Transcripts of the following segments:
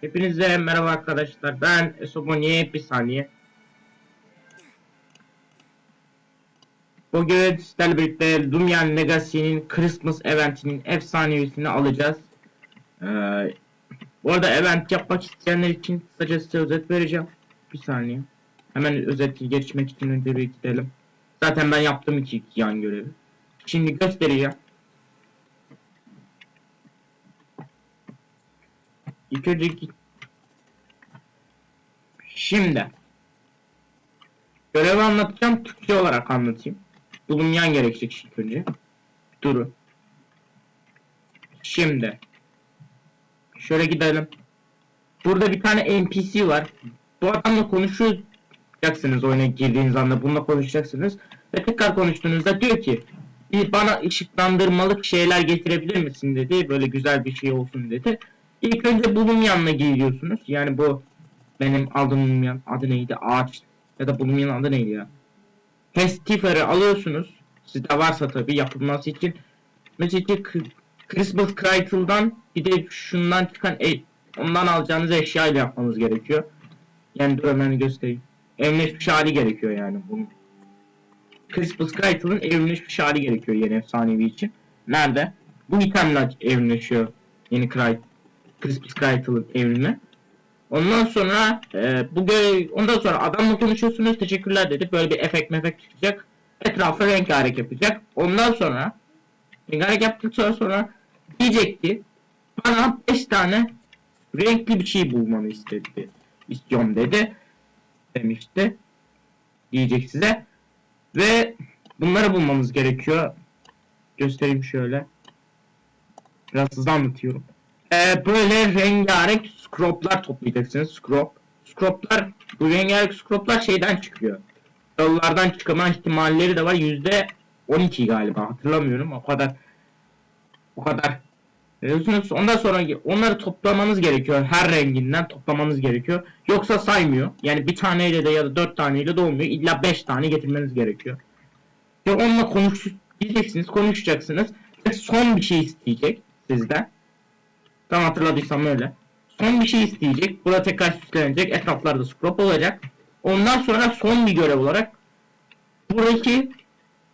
Hepinize merhaba arkadaşlar. Ben Esoboniye bir saniye. Bugün sizlerle birlikte Lumion Legacy'nin Christmas eventinin efsanevisini alacağız. Ee, bu arada event yapmak isteyenler için kısaca size özet vereceğim. Bir saniye. Hemen özeti geçmek için önce bir gidelim. Zaten ben yaptım iki yan görevi. Şimdi göstereceğim. İlk önce git- Şimdi görevi anlatacağım Türkçe olarak anlatayım. Bulunmayan gerekecek ilk önce. Duru. Şimdi şöyle gidelim. Burada bir tane NPC var. Bu adamla konuşacaksınız oyuna girdiğiniz anda bununla konuşacaksınız. Ve tekrar konuştuğunuzda diyor ki bir bana ışıklandırmalık şeyler getirebilir misin dedi. Böyle güzel bir şey olsun dedi. İlk önce bulunmayanla geliyorsunuz. Yani bu benim aldığım bulunmayan adı neydi? Ağaç ya da bulunmayan adı neydi ya? Pestifer'ı alıyorsunuz. Sizde varsa tabii yapılması için. Mesela Christmas Cradle'dan bir de şundan çıkan e ondan alacağınız eşyayla yapmanız gerekiyor. Yani dur hemen göstereyim. Evleşmiş hali gerekiyor yani bunun. Christmas Cradle'ın evleşmiş hali gerekiyor yeni efsanevi için. Nerede? Bu itemle evleşiyor yeni Cradle. Christmas Cradle'ın evrimi. Ondan sonra e, bu görev, ondan sonra adamla konuşuyorsunuz teşekkürler dedi. Böyle bir efekt mefek çıkacak. Etrafa rengarenk yapacak. Ondan sonra rengarenk yaptıktan sonra diyecekti bana 5 tane renkli bir şey bulmanı istedi. İstiyorum dedi. Demişti. Diyecek size. Ve bunları bulmamız gerekiyor. Göstereyim şöyle. Biraz hızlı anlatıyorum. Ee, böyle rengarenk scroplar toplayacaksınız. Scrop. Scroplar, bu rengarenk scroplar şeyden çıkıyor. Yollardan çıkma ihtimalleri de var. Yüzde 12 galiba. Hatırlamıyorum. O kadar o kadar. Biliyorsunuz ondan sonra onları toplamanız gerekiyor. Her renginden toplamanız gerekiyor. Yoksa saymıyor. Yani bir taneyle de ya da dört taneyle de olmuyor. İlla beş tane getirmeniz gerekiyor. Ve onunla konuş diyeceksiniz, konuşacaksınız. Ve son bir şey isteyecek sizden. Tam hatırladıysam öyle. Son bir şey isteyecek. Burada tekrar süslenecek. Etraflarda scrop olacak. Ondan sonra son bir görev olarak buradaki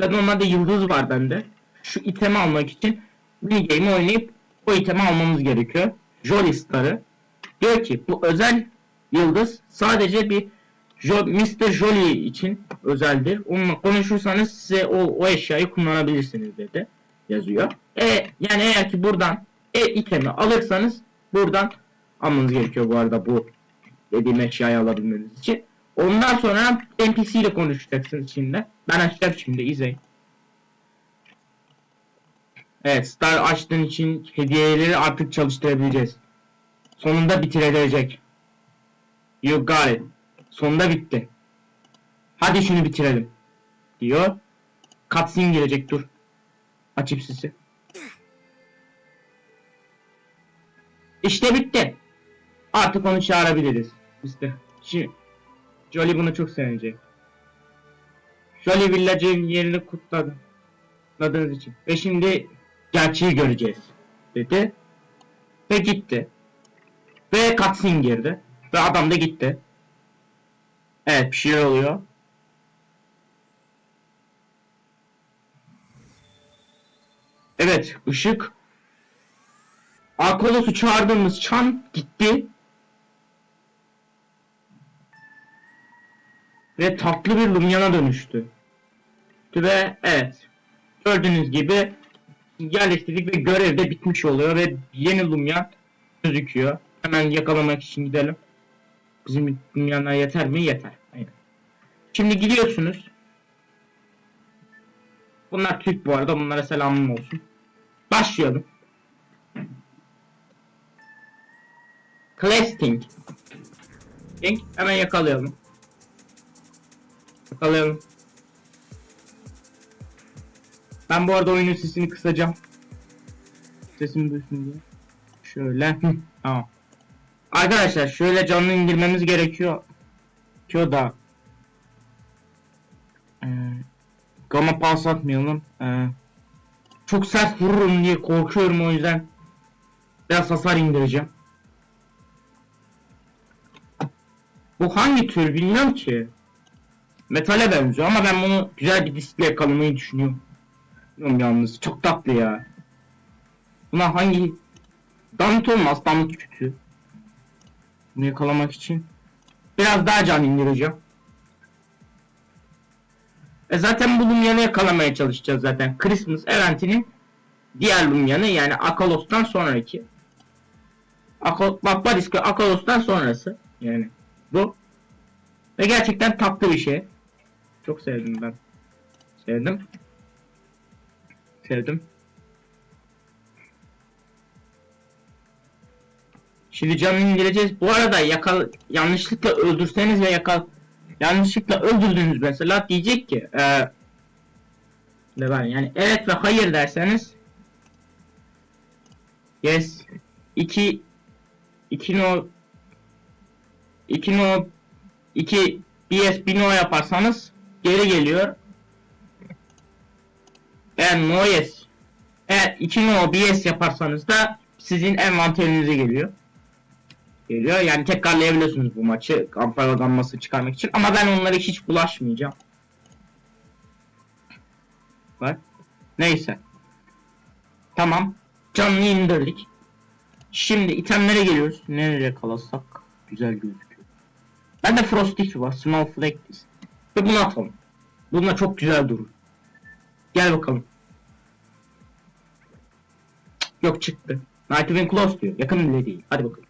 ve normalde yıldız var bende. Şu itemi almak için mini game oynayıp o itemi almamız gerekiyor. Jolly Star'ı. Diyor ki bu özel yıldız sadece bir jo Mr. Jolly için özeldir. Onunla konuşursanız size o, o eşyayı kullanabilirsiniz dedi. Yazıyor. E, yani eğer ki buradan e itemi alırsanız buradan almanız gerekiyor bu arada bu dediğim eşyayı alabilmeniz için. Ondan sonra NPC ile konuşacaksınız şimdi. Ben açacağım şimdi izleyin. Evet Star açtığın için hediyeleri artık çalıştırabileceğiz. Sonunda bitirilecek. You got it. Sonunda bitti. Hadi şunu bitirelim. Diyor. Cutscene gelecek dur. Açıp sesi. İşte bitti. Artık onu çağırabiliriz. İşte. Şimdi Jolly bunu çok sevecek. Jolly Village'in yerini kutladı. Kutladığınız için. Ve şimdi gerçeği göreceğiz. Dedi. Ve gitti. Ve cutscene girdi. Ve adam da gitti. Evet bir şey oluyor. Evet ışık Akolos'u çağırdığımız çan gitti. Ve tatlı bir Lumyan'a dönüştü. Ve evet. Gördüğünüz gibi yerleştirdik ve görev de bitmiş oluyor ve yeni Lumyan gözüküyor. Hemen yakalamak için gidelim. Bizim Lumyanlar yeter mi? Yeter. Aynen. Şimdi gidiyorsunuz. Bunlar Türk bu arada. Bunlara selamım olsun. Başlayalım. Clasting. King. Hemen yakalayalım. Yakalayalım. Ben bu arada oyunun sesini kısacağım. Sesimi duysun diye. Şöyle. Tamam. Arkadaşlar şöyle canlı indirmemiz gerekiyor. Gerekiyor da. Ee, gamma pas atmayalım. Ee, çok sert vururum diye korkuyorum o yüzden. Biraz hasar indireceğim. Bu hangi tür bilmiyorum ki. Metale benziyor ama ben bunu güzel bir diskle yakalamayı düşünüyorum. Bilmiyorum yalnız çok tatlı ya. Buna hangi... Damıt olmaz damıt kötü. Bunu yakalamak için. Biraz daha can indireceğim. E zaten bu Lumyan'ı yakalamaya çalışacağız zaten. Christmas eventinin diğer Lumyan'ı yani Akalos'tan sonraki. Akal Baba riski Akalos'tan sonrası. Yani bu. Ve gerçekten tatlı bir şey. Çok sevdim ben. Sevdim. Sevdim. Şimdi canını indireceğiz. Bu arada yakal yanlışlıkla öldürseniz ve yakal yanlışlıkla öldürdünüz mesela diyecek ki e, yani evet ve hayır derseniz yes 2 2 no 2 no 2 BS 1 no yaparsanız geri geliyor. Eğer no yes eğer 2 no BS yaparsanız da sizin envanterinize geliyor. Geliyor. Yani tekrarlayabiliyorsunuz bu maçı kampanyalanması çıkarmak için ama ben onlara hiç bulaşmayacağım. Bak. Neyse. Tamam. Canını indirdik. Şimdi itemlere geliyoruz. Nereye kalasak güzel gözüküyor. Ben de Frosty var. Snowflake. Ve bunu atalım. Bununla çok güzel durur. Gel bakalım. Yok çıktı. Night Wing Close diyor. Yakın bile değil. Hadi bakalım.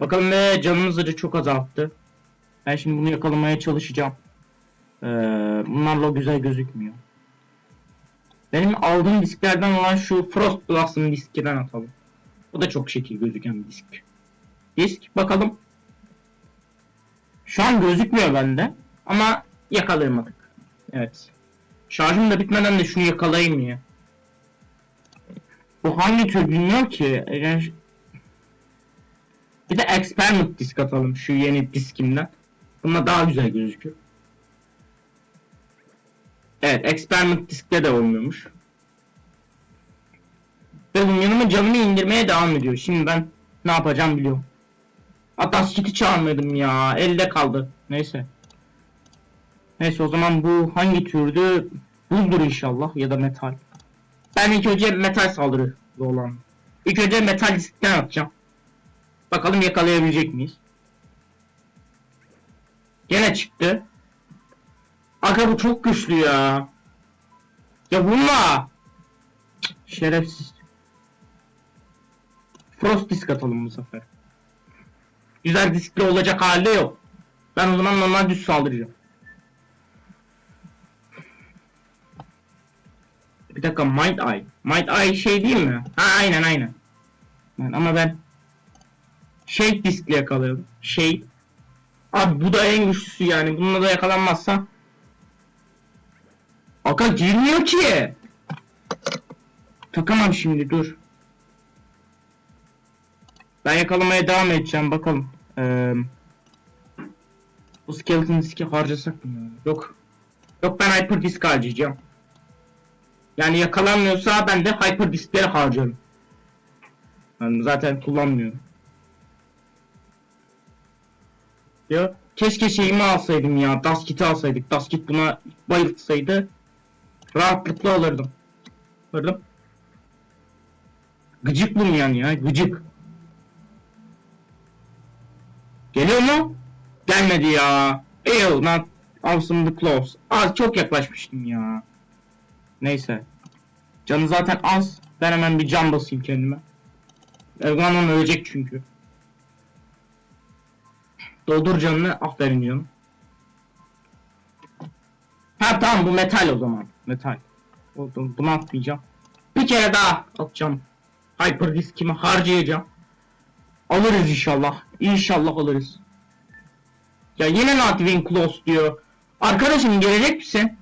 Bakalım ve canımızı da çok azalttı. Ben şimdi bunu yakalamaya çalışacağım. Ee, bunlarla güzel gözükmüyor. Benim aldığım disklerden olan şu Frost Blast'ın diskinden atalım. O da çok şekil gözüken bir disk. Disk bakalım. Şu an gözükmüyor bende. Ama yakalayamadık. Evet. Şarjım da bitmeden de şunu yakalayayım ya. Bu hangi tür bilmiyorum ki. Bir de experiment disk atalım şu yeni diskimden. Bununla daha güzel gözüküyor. Evet experiment diskte de olmuyormuş. Bunun yanıma canımı indirmeye devam ediyor. Şimdi ben ne yapacağım biliyorum. Hatta skiti çağırmadım ya. Elde kaldı. Neyse. Neyse o zaman bu hangi türdü? Buzdur inşallah ya da metal. Ben ilk önce metal saldırı olan. İlk önce metal diskten atacağım. Bakalım yakalayabilecek miyiz? Gene çıktı. Aga bu çok güçlü ya. Ya vurma. Şerefsiz. Frost disk atalım bu sefer. Güzel diskli olacak halde yok. Ben o zaman normal düz saldıracağım. Bir dakika Might Eye. Might Eye şey değil mi? Ha aynen aynen. Ben- ama ben şey diskle yakalıyorum. Şey. Abi bu da en güçlüsü yani. Bununla da yakalanmazsa. Aka girmiyor ki. Takamam şimdi dur. Ben yakalamaya devam edeceğim bakalım. Bu skeleton diski harcasak mı? Yok. Yok ben hyper disk harcayacağım. Yani yakalanmıyorsa ben de hyper diskleri harcarım. Ben zaten kullanmıyorum. Ya keşke şeyimi alsaydım ya. Daskit'i alsaydık. Daskit buna bayıltsaydı rahatlıkla alırdım. Alırdım. Gıcık bunun yani ya. Gıcık. Geliyor mu? Gelmedi ya. Ew not awesome the close. Az çok yaklaşmıştım ya. Neyse. Canı zaten az. Ben hemen bir can basayım kendime. Erdoğan ölecek çünkü. Doldur canını. Aferin canım. Ha tamam bu metal o zaman. Metal. Bunu atmayacağım. Bir kere daha atacağım. Hyper diskimi harcayacağım. Alırız inşallah. İnşallah alırız. Ya yine not win close diyor. Arkadaşım gelecek misin?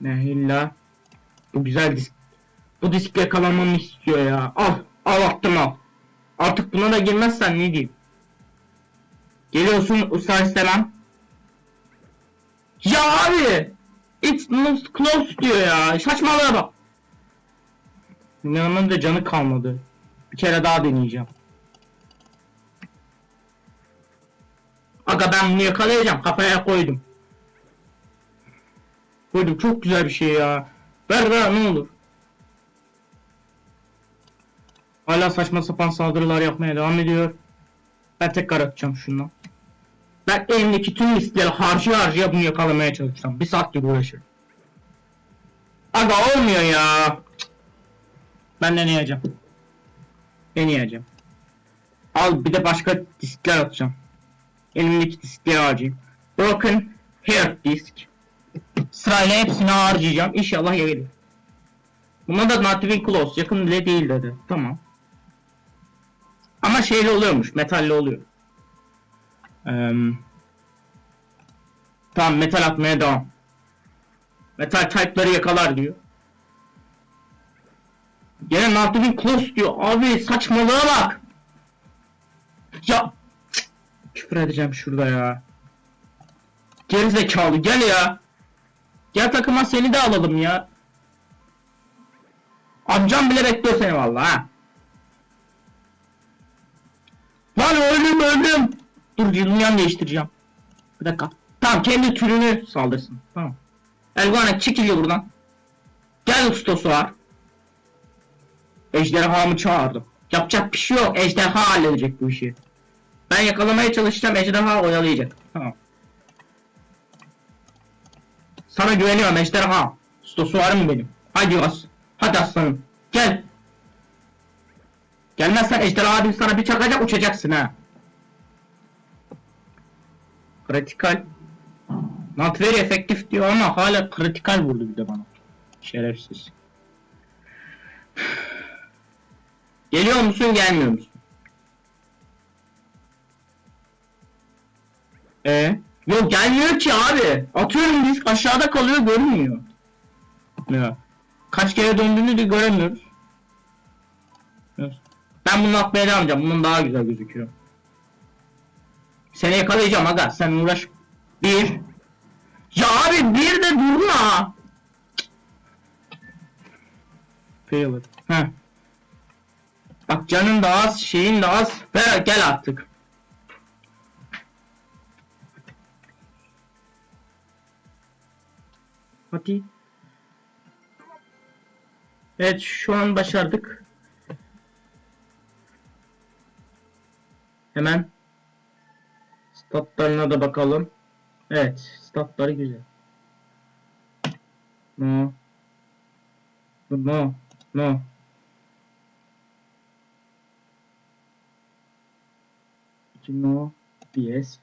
Ne illa. Bu güzel disk. Bu diskle yakalanmamı istiyor ya. Al. Al attım al. Artık buna da girmezsen ne diyeyim? Geliyorsun ısrar istemem. Ya abi! It's not close diyor ya. Saçmalığa bak. Milan'ın da canı kalmadı. Bir kere daha deneyeceğim. Aga ben bunu yakalayacağım. Kafaya koydum. Koydum. Çok güzel bir şey ya. Ver ver ne olur. Hala saçma sapan saldırılar yapmaya devam ediyor. Ben tekrar atacağım şundan. Ben elimdeki tüm riskleri harcı harcıya bunu yakalamaya çalışacağım. Bir saattir uğraşırım. Aga olmuyor ya. Ben deneyeceğim. Deneyeceğim. Al bir de başka diskler atacağım. Elimdeki diskleri harcayayım. Broken Heart disk. Sırayla hepsini harcayacağım. İnşallah gelir. Buna da not even close. Yakın bile değil dedi. Tamam. Ama şeyli oluyormuş. Metalli oluyor. Eee tamam metal atmaya devam. Metal type'ları yakalar diyor. Gene even close diyor. Abi saçmalığa bak. Ya cık, küfür edeceğim şurada ya. Gerizekalı gel ya. Gel takıma seni de alalım ya. Amcam bile bekliyor seni vallahi ha. Lan öldüm öldüm. Dur dünyanı değiştireceğim. Bir dakika. Tamam kendi türünü saldırsın. Tamam. Elvana çekiliyor buradan. Gel ustası var. Ejderhamı çağırdım. Yapacak bir şey yok. Ejderha halledecek bu işi. Ben yakalamaya çalışacağım. Ejderha oyalayacak. Tamam. Sana güveniyorum ejderha. Mı benim? Hadi as. Hadi aslanım. Gel. Gelmezsen ejderha abim sana bir çakacak uçacaksın ha. Kritikal. Not very efektif diyor ama hala kritikal vurdu bir de bana. Şerefsiz. Geliyor musun gelmiyor musun? Ee? Yok gelmiyor ki abi. Atıyorum disk aşağıda kalıyor görünmüyor. Ya. Kaç kere döndüğünü de göremiyoruz. Ben bunu atmaya devam edeceğim. Bunun daha güzel gözüküyor. Seni yakalayacağım aga. Sen uğraş. Bir. Ya abi bir de durma. Failed. Heh. Bak canın da az, şeyin de az. Ver gel artık. Hadi. Evet şu an başardık. Hemen statlarına da bakalım. Evet statları güzel. No. No. No. No. Yes.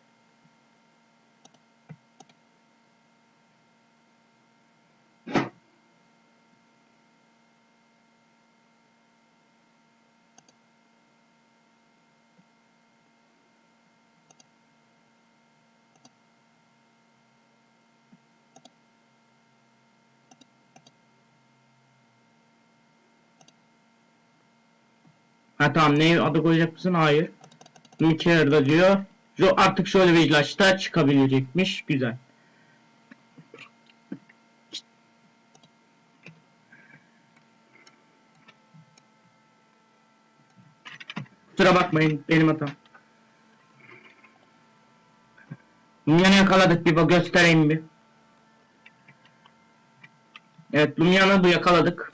Ha tamam ne adı koyacak mısın? Hayır. Nuclear'da diyor. Jo artık şöyle bir ilaçta çıkabilecekmiş. Güzel. Kusura bakmayın benim hatam. Lumyan'ı yakaladık bir bak göstereyim bir. Evet Lumyan'ı bu yakaladık.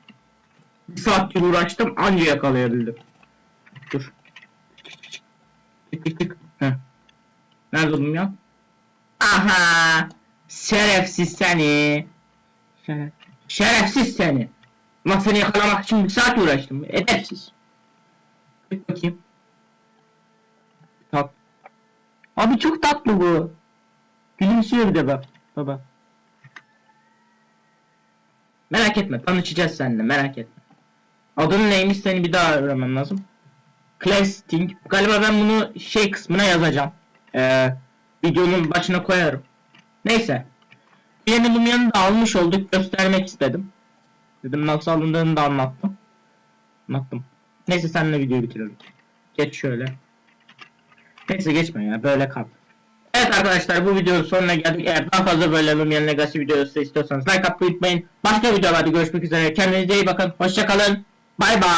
Bir saattir uğraştım anca yakalayabildim. Çık çık. Heh. Nerede Lumyan? Aha! Şerefsiz seni. Şeref. Şerefsiz seni. Ama seni yakalamak için bir saat uğraştım. Edepsiz. Bir bakayım. Tat. Abi çok tatlı bu. Gülümsüyor bir de bak. Baba. Merak etme tanışacağız seninle merak etme. Adın neymiş seni bir daha öğrenmem lazım. Clasting. Galiba ben bunu şey kısmına yazacağım. Ee, videonun başına koyarım. Neyse. Yeni Lumia'nı almış olduk göstermek istedim. Dedim nasıl alındığını da anlattım. Anlattım. Neyse seninle videoyu bitirelim. Geç şöyle. Neyse geçme ya böyle kal. Evet arkadaşlar bu videonun sonuna geldik. Eğer daha fazla böyle Lumia'nın Legacy videosu istiyorsanız like atmayı unutmayın. Başka videolarda görüşmek üzere. Kendinize iyi bakın. Hoşçakalın. Bay bay.